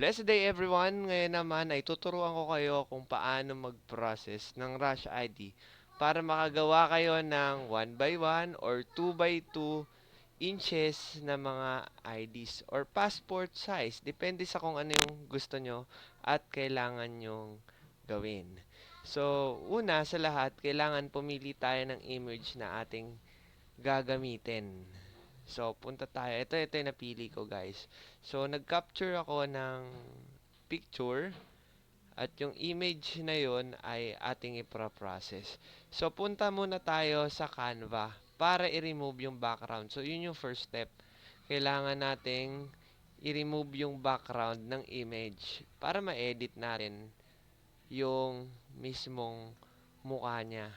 Blessed day everyone! Ngayon naman ay tuturuan ko kayo kung paano mag-process ng Rush ID para makagawa kayo ng 1 by 1 or 2 by 2 inches na mga IDs or passport size. Depende sa kung ano yung gusto nyo at kailangan nyong gawin. So, una sa lahat, kailangan pumili tayo ng image na ating gagamitin. So, punta tayo. Ito, ito yung napili ko, guys. So, nag-capture ako ng picture at yung image na yon ay ating ipra-process. So, punta muna tayo sa Canva para i-remove yung background. So, yun yung first step. Kailangan nating i-remove yung background ng image para ma-edit natin yung mismong mukha niya.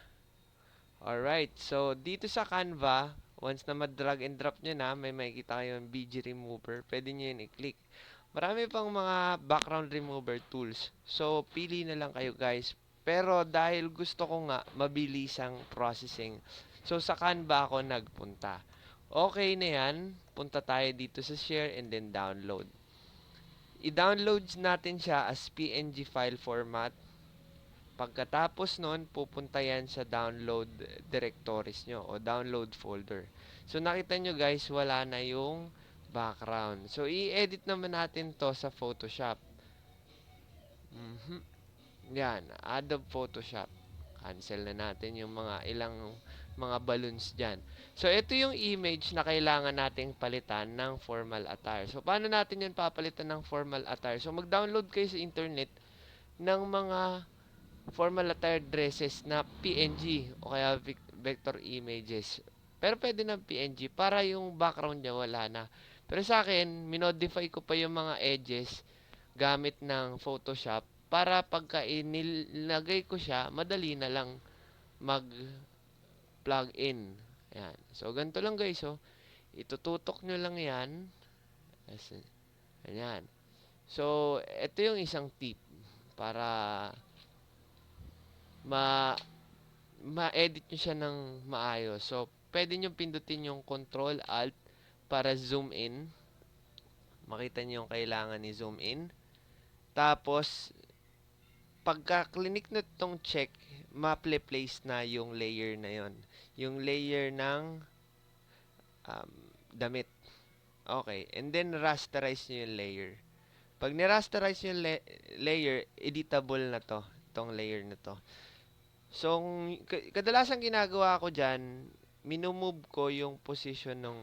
Alright, so dito sa Canva, Once na mag-drag and drop nyo na, may makikita kayo yung BG remover. Pwede nyo yun i-click. Marami pang mga background remover tools. So, pili na lang kayo guys. Pero dahil gusto ko nga mabilisang processing, so sa Canva ako nagpunta. Okay na yan. Punta tayo dito sa share and then download. I-download natin siya as PNG file format Pagkatapos nun, pupunta yan sa download directories nyo o download folder. So, nakita nyo guys, wala na yung background. So, i-edit naman natin to sa Photoshop. Mm -hmm. Yan, Adobe Photoshop. Cancel na natin yung mga ilang mga balloons dyan. So, ito yung image na kailangan nating palitan ng formal attire. So, paano natin yun papalitan ng formal attire? So, mag-download kayo sa internet ng mga formal attire dresses na PNG o kaya vector images. Pero pwede ng PNG para yung background niya wala na. Pero sa akin, minodify ko pa yung mga edges gamit ng Photoshop para pagka inilagay ko siya, madali na lang mag plug in. Ayan. So, ganito lang guys. So, oh. itututok nyo lang yan. Ayan. So, ito yung isang tip para ma ma-edit nyo siya ng maayos. So, pwede nyo pindutin yung Control Alt para zoom in. Makita nyo yung kailangan ni zoom in. Tapos, pagka clinic nyo itong check, ma-place na yung layer na yon Yung layer ng um, damit. Okay. And then, rasterize nyo yung layer. Pag ni-rasterize yung la layer, editable na to. Itong layer na to. So, kadalasan ginagawa ko dyan, minumove ko yung position ng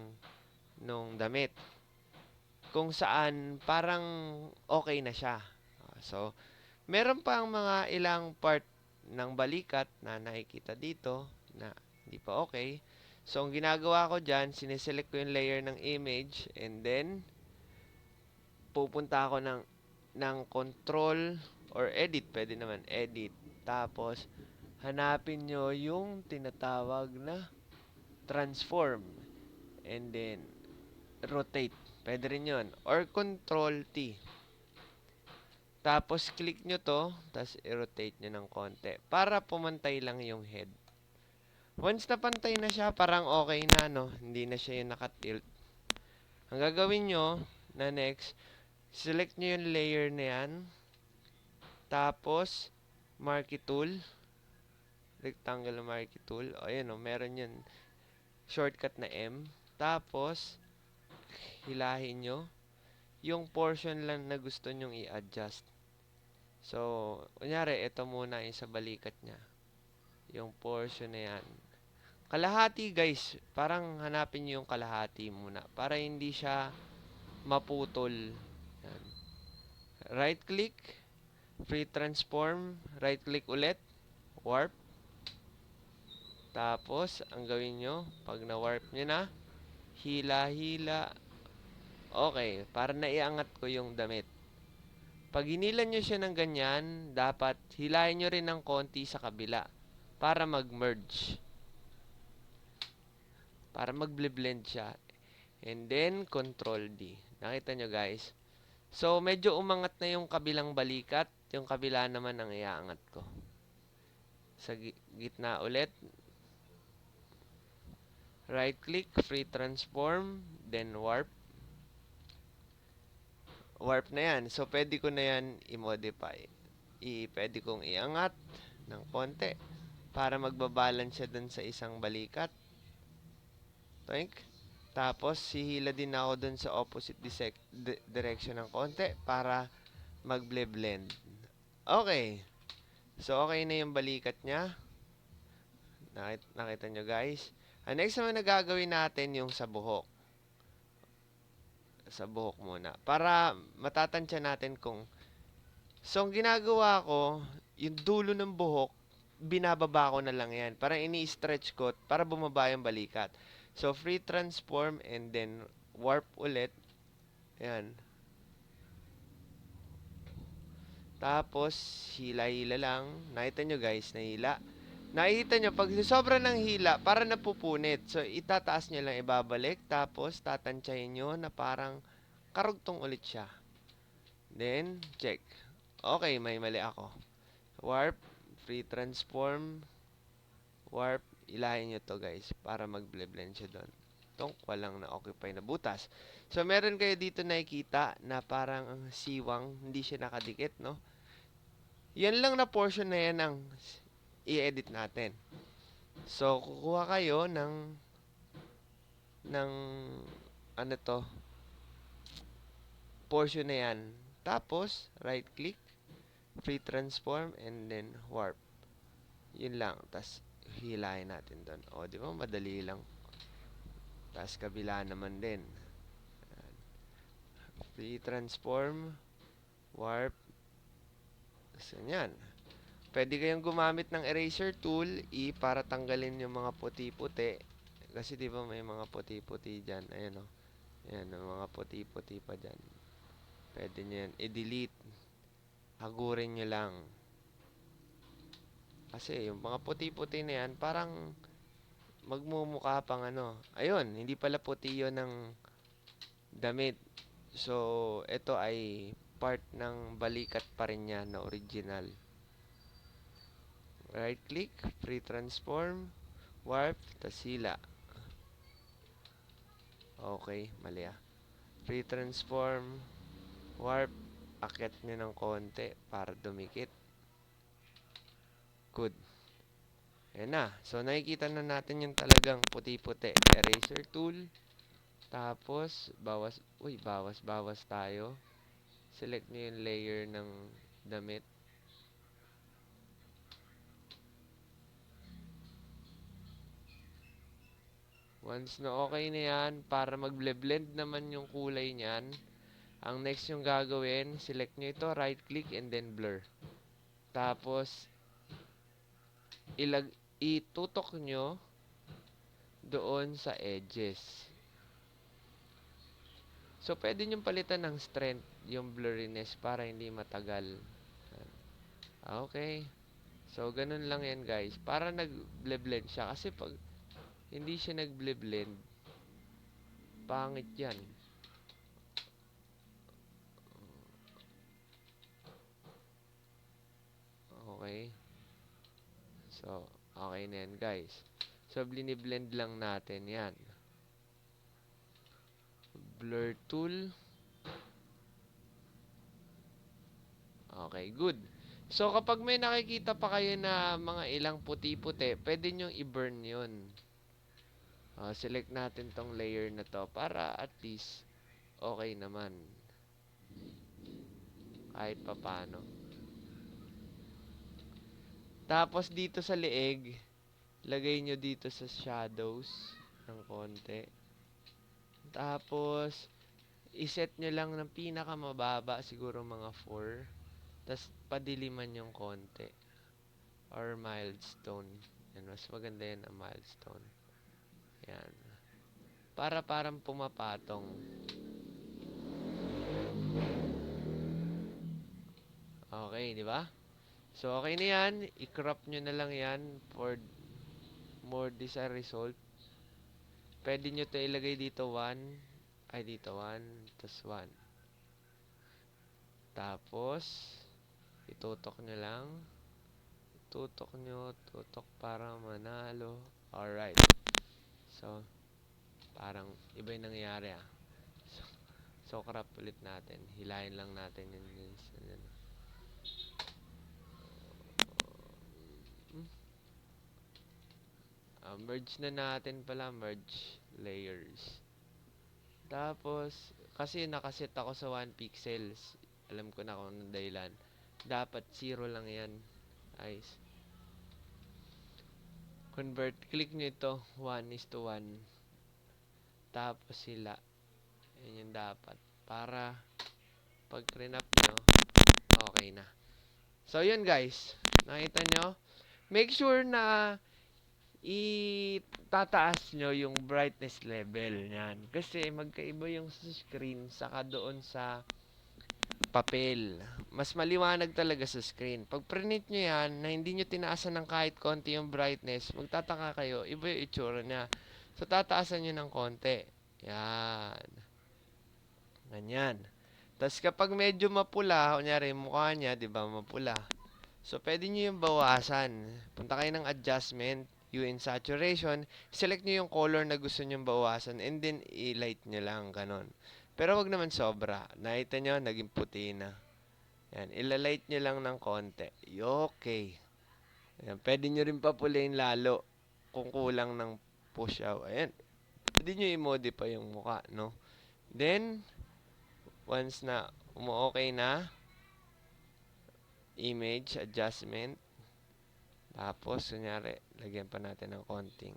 nung damit. Kung saan parang okay na siya. So, meron pang mga ilang part ng balikat na nakikita dito na hindi pa okay. So, ang ginagawa ko dyan, sineselect ko yung layer ng image and then pupunta ako ng ng control or edit, pwede naman edit. Tapos, hanapin nyo yung tinatawag na transform and then rotate. Pwede rin yun. Or control T. Tapos click nyo to, tapos i-rotate nyo ng konti para pumantay lang yung head. Once na pantay na siya, parang okay na, no? Hindi na siya yung nakatilt. Ang gagawin nyo na next, select nyo yung layer na yan. Tapos, marquee tool rectangle marquee tool. O, ayan o, meron yan. Shortcut na M. Tapos, hilahin nyo yung portion lang na gusto nyong i-adjust. So, kunyari, ito muna yung sa balikat niya. Yung portion na yan. Kalahati, guys. Parang hanapin nyo yung kalahati muna. Para hindi siya maputol. Yan. Right-click. Free transform. Right-click ulit. Warp. Tapos, ang gawin nyo, pag na-warp nyo na, hila-hila. Okay, para naiangat ko yung damit. Pag hinilan nyo siya ng ganyan, dapat hilahin nyo rin ng konti sa kabila para mag-merge. Para mag-blend siya. And then, Control D. Nakita nyo guys? So, medyo umangat na yung kabilang balikat. Yung kabila naman ang iaangat ko. Sa gitna ulit, right click, free transform, then warp. warp na yan. So, pwede ko na yan i-modify. I, pwede kong iangat ng konti para magbabalance siya dun sa isang balikat. Toink. Tapos, hihila din ako dun sa opposite direction ng konti para mag-blend. Okay. So, okay na yung balikat niya. Nakita, nakita nyo guys. Ang next naman na gagawin natin yung sa buhok. Sa buhok muna. Para matatansya natin kung... So, ang ginagawa ko, yung dulo ng buhok, binababa ko na lang yan. Parang ini-stretch ko para bumaba yung balikat. So, free transform and then warp ulit. Ayan. Tapos, hila-hila lang. Nakita nyo guys, nahila. Nakikita nyo, pag sobra ng hila, para napupunit. So, itataas nyo lang, ibabalik. Tapos, tatansyahin nyo na parang karugtong ulit siya. Then, check. Okay, may mali ako. Warp, free transform, warp, ilahin nyo to guys, para mag-blend siya doon. Itong walang na-occupy na butas. So, meron kayo dito nakikita na parang ang siwang, hindi siya nakadikit, no? Yan lang na portion na yan ang i-edit natin. So, kukuha kayo ng ng ano to portion na yan. Tapos, right click, free transform, and then warp. Yun lang. Tapos, hilahin natin doon. O, di ba? Madali lang. Tapos, kabila naman din. Free transform, warp. Tapos, yan. Pwede kayong gumamit ng eraser tool i para tanggalin yung mga puti-puti. Kasi di ba may mga puti-puti dyan. Ayan o. Ayan, mga puti-puti pa dyan. Pwede nyo yan i-delete. Hagurin nyo lang. Kasi yung mga puti-puti na yan, parang magmumukha pang ano. Ayun, hindi pala puti yun ng damit. So, ito ay part ng balikat pa rin niya na original. Right click, free transform, warp, tasila. Okay, mali ah. Free transform, warp, akit nyo ng konti para dumikit. Good. Ayan na. So, nakikita na natin yung talagang puti-puti. Eraser tool. Tapos, bawas, uy, bawas-bawas tayo. Select nyo yung layer ng damit. Once na okay na yan, para mag-blend naman yung kulay niyan, ang next yung gagawin, select nyo ito, right click and then blur. Tapos, ilag itutok nyo doon sa edges. So, pwede nyo palitan ng strength yung blurriness para hindi matagal. Okay. So, ganun lang yan guys. Para nag-blend siya. Kasi pag hindi siya nag-blend, pangit yan. Okay. So, okay na yan, guys. So, blend lang natin yan. Blur tool. Okay, good. So, kapag may nakikita pa kayo na mga ilang puti-puti, pwede nyo i-burn yun. Uh, select natin tong layer na to para at least okay naman. Kahit papano. Tapos dito sa leeg, lagay nyo dito sa shadows ng konti. Tapos, iset nyo lang ng pinakamababa, siguro mga 4. Tapos, padiliman yung konti. Or milestone. Yan, mas maganda yan ang milestone. Yan. Para parang pumapatong. Okay, di ba? So, okay na yan. I-crop nyo na lang yan for more desired result. Pwede nyo to ilagay dito 1. Ay, dito 1. Tapos 1. Tapos, itutok nyo lang. Tutok nyo, tutok para manalo. Alright. So, parang iba yung nangyayari ah. So, So, crop ulit natin. Hilahin lang natin yun. yun, yun. Hmm. Ah, merge na natin pala. Merge layers. Tapos, kasi nakaset ako sa 1 pixels. Alam ko na kung anong dahilan. Dapat 0 lang yan. Guys. Convert. Click nyo ito. 1 is to 1. Tapos sila. Yan yung dapat. Para pag renap nyo, okay na. So, yun guys. Nakita nyo? Make sure na itataas nyo yung brightness level niyan. Kasi magkaiba yung screen saka doon sa papel. Mas maliwanag talaga sa screen. Pag print nyo yan, na hindi nyo tinaasan ng kahit konti yung brightness, magtataka kayo, iba yung itsura niya. So, tataasan nyo ng konti. Yan. Ganyan. Tapos kapag medyo mapula, kunyari mukha niya, di ba, mapula. So, pwede nyo yung bawasan. Punta kayo ng adjustment, and saturation, select nyo yung color na gusto nyo bawasan, and then i-light nyo lang, ganon. Pero wag naman sobra. Nakita nyo, naging puti na. Yan, ilalight nyo lang ng konti. Okay. Yan, pwede nyo rin papuliin lalo kung kulang ng push out. Ayan. Pwede nyo i-modify yung mukha, no? Then, once na umu-okay na, image adjustment, tapos, kunyari, lagyan pa natin ng konting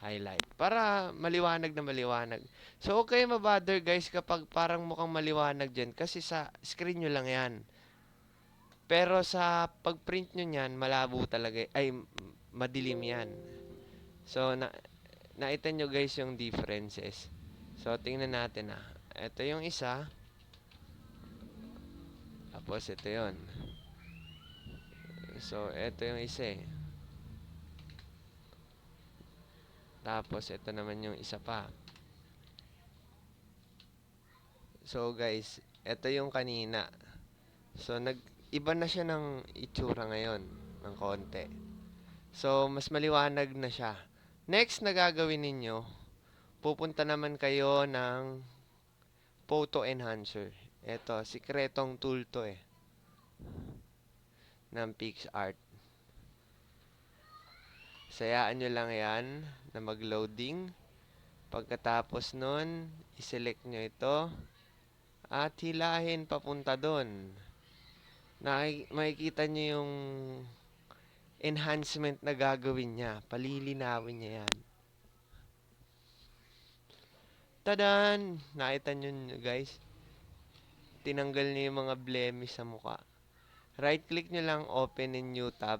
highlight. Para maliwanag na maliwanag. So, kayo mabother guys kapag parang mukhang maliwanag dyan. Kasi sa screen nyo lang yan. Pero sa pag-print nyo yan, malabo talaga. Ay, madilim yan. So, na, nakita nyo guys yung differences. So, tingnan natin ah. Ito yung isa. Tapos, ito yon So, ito yung isa eh. Tapos, ito naman yung isa pa. So, guys, ito yung kanina. So, nag iba na siya ng itsura ngayon ng konti. So, mas maliwanag na siya. Next na gagawin ninyo, pupunta naman kayo ng photo enhancer. Ito, sikretong tool to eh. Ng PixArt. Sayaan nyo lang yan na mag-loading. Pagkatapos nun, iselect nyo ito at hilahin papunta doon. Makikita nyo yung enhancement na gagawin niya. Palilinawin niya yan. Tadan! Nakita nyo guys. Tinanggal niya yung mga blemish sa mukha. Right click nyo lang, open in new tab.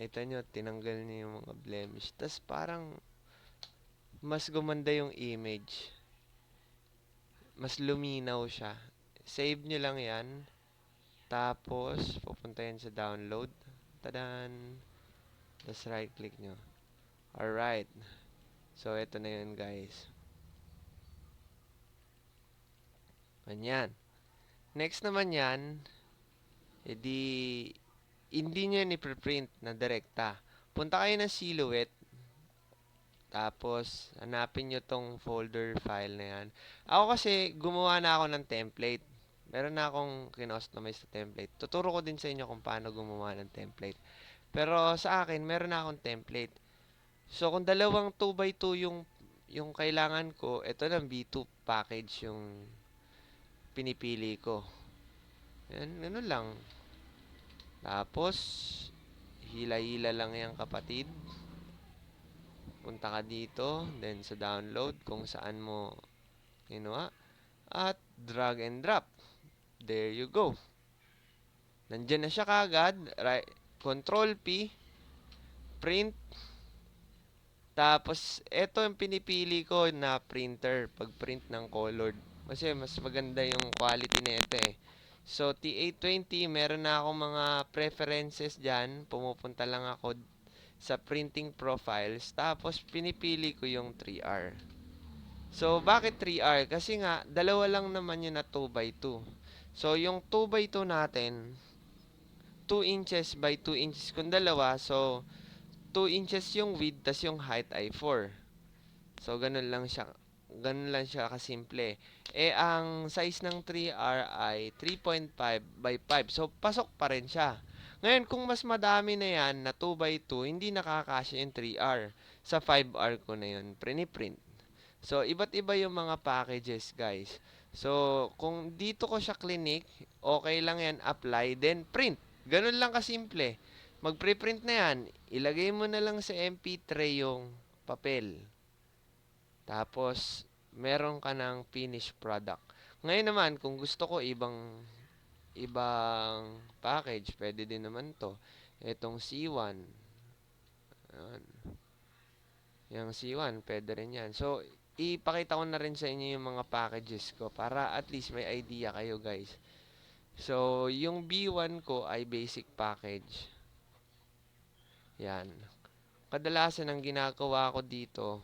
Ito nyo, tinanggal niya yung mga blemish. Tapos parang mas gumanda yung image. Mas luminaw siya. Save nyo lang yan. Tapos, pupunta yan sa download. Tadan! Tapos right click nyo. Alright. So, ito na yun guys. Ganyan. Next naman yan, edi, hindi nyo yan ipreprint na direkta. Punta kayo ng silhouette. Tapos, hanapin nyo tong folder file na yan. Ako kasi, gumawa na ako ng template. Meron na akong kinustomize na template. Tuturo ko din sa inyo kung paano gumawa ng template. Pero sa akin, meron na akong template. So, kung dalawang 2x2 yung, yung kailangan ko, ito ng B2 package yung pinipili ko. Yan, ano lang. Tapos, hila-hila lang yan kapatid. Punta ka dito, then sa download kung saan mo kinuha. At drag and drop. There you go. Nandyan na siya kagad. Right, Control P. Print. Tapos, ito yung pinipili ko na printer. Pag print ng colored. Kasi mas maganda yung quality nito eh. So, T820, meron na akong mga preferences dyan. Pumupunta lang ako sa printing profiles. Tapos, pinipili ko yung 3R. So, bakit 3R? Kasi nga, dalawa lang naman yun na 2x2. So, yung 2x2 natin, 2 inches by 2 inches kung dalawa. So, 2 inches yung width, tas yung height ay 4. So, ganun lang siya Ganun lang siya kasimple. Eh, ang size ng 3R ay 3.5 by 5. So, pasok pa rin siya. Ngayon, kung mas madami na yan na 2 by 2, hindi nakakasya yung 3R. Sa 5R ko na yun, print So, iba't iba yung mga packages, guys. So, kung dito ko siya clinic, okay lang yan, apply, then print. Ganun lang kasimple. Mag-preprint na yan, ilagay mo na lang sa MP3 yung papel. Tapos, meron ka ng finished product. Ngayon naman, kung gusto ko ibang ibang package, pwede din naman to. Itong C1. Ayan. Yung C1, pwede rin yan. So, ipakita ko na rin sa inyo yung mga packages ko para at least may idea kayo guys. So, yung B1 ko ay basic package. Yan. Kadalasan ang ginagawa ko dito,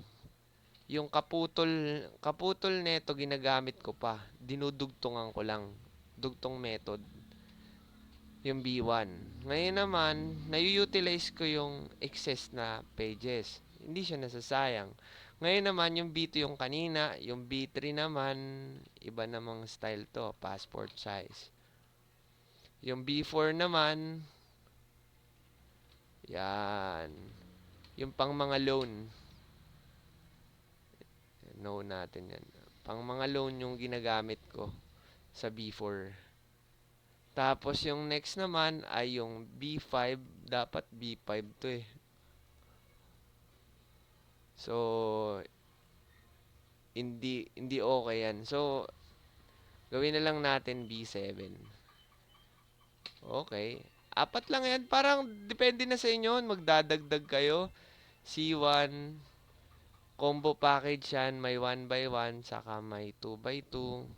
yung kaputol, kaputol neto ginagamit ko pa. Dinudugtungan ko lang. Dugtong method. Yung B1. Ngayon naman, nayu-utilize ko yung excess na pages. Hindi siya nasasayang. Ngayon naman, yung B2 yung kanina, yung B3 naman, iba namang style to, passport size. Yung B4 naman, yan. Yung pang mga loan. No natin yan. Pang mga loan yung ginagamit ko sa B4. Tapos yung next naman ay yung B5. Dapat B5 to eh. So, hindi hindi okay yan. So, gawin na lang natin B7. Okay. Apat lang yan. Parang depende na sa inyo. Magdadagdag kayo. C1. Combo package yan. May 1 by 1. Saka may 2 by 2.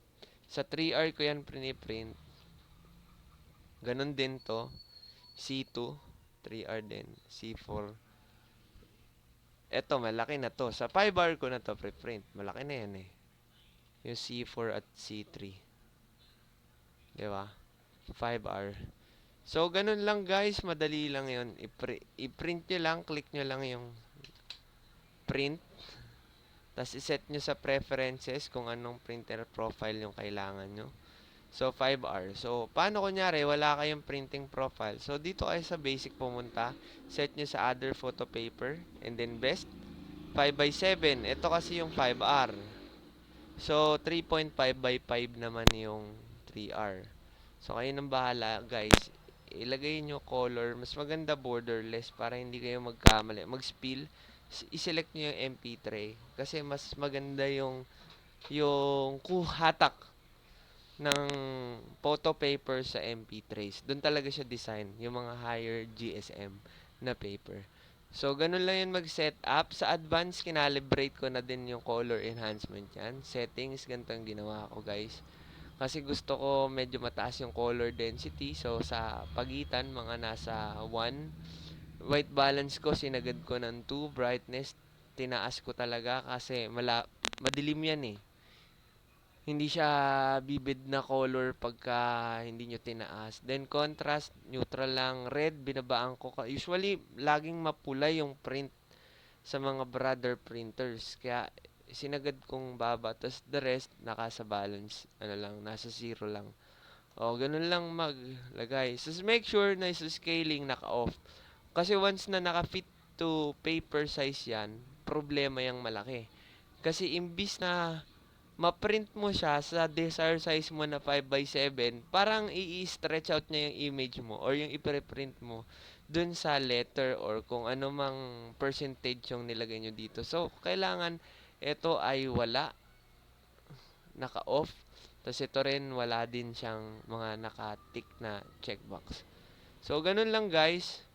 Sa 3R ko yan print Ganon din to. C2. 3R din. C4. Eto, malaki na to. Sa 5R ko na to preprint. Malaki na yan eh. Yung C4 at C3. Diba? 5R. So, ganun lang guys. Madali lang yon I-print nyo lang. Click nyo lang yung print. Tapos, iset nyo sa preferences kung anong printer profile yung kailangan nyo. So, 5R. So, paano kunyari, wala kayong printing profile. So, dito kayo sa basic pumunta. Set nyo sa other photo paper. And then, best. 5x7. Ito kasi yung 5R. So, 3.5 by 5 naman yung 3R. So, kayo nang bahala, guys ilagay nyo color, mas maganda borderless para hindi kayo magkamali, mag-spill, i-select nyo yung MP3 kasi mas maganda yung yung kuhatak ng photo paper sa MP3s. Doon talaga siya design, yung mga higher GSM na paper. So, ganun lang yun mag-set up. Sa advanced, kinalibrate ko na din yung color enhancement yan. Settings, ganito ang ginawa ko, guys. Kasi gusto ko medyo mataas yung color density. So, sa pagitan, mga nasa 1. White balance ko, sinagad ko ng 2. Brightness, tinaas ko talaga kasi mala madilim yan eh. Hindi siya vivid na color pagka hindi nyo tinaas. Then, contrast, neutral lang. Red, binabaan ko. Usually, laging mapula yung print sa mga brother printers. Kaya, sinagad kong baba. Tapos the rest, naka sa balance. Ano lang, nasa zero lang. O, ganun lang maglagay. So, make sure na sa scaling naka-off. Kasi once na naka-fit to paper size yan, problema yung malaki. Kasi imbis na ma-print mo siya sa desired size mo na 5 by 7, parang i-stretch out niya yung image mo or yung i-print mo dun sa letter or kung ano mang percentage yung nilagay nyo dito. So, kailangan ito ay wala. Naka-off. Tapos ito rin, wala din siyang mga naka-tick na checkbox. So, ganun lang guys.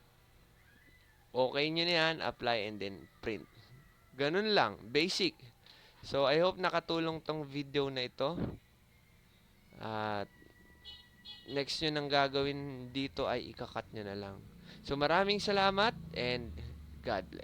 Okay nyo na yan. Apply and then print. Ganun lang. Basic. So, I hope nakatulong tong video na ito. At next nyo nang gagawin dito ay ikakat nyo na lang. So, maraming salamat and God bless.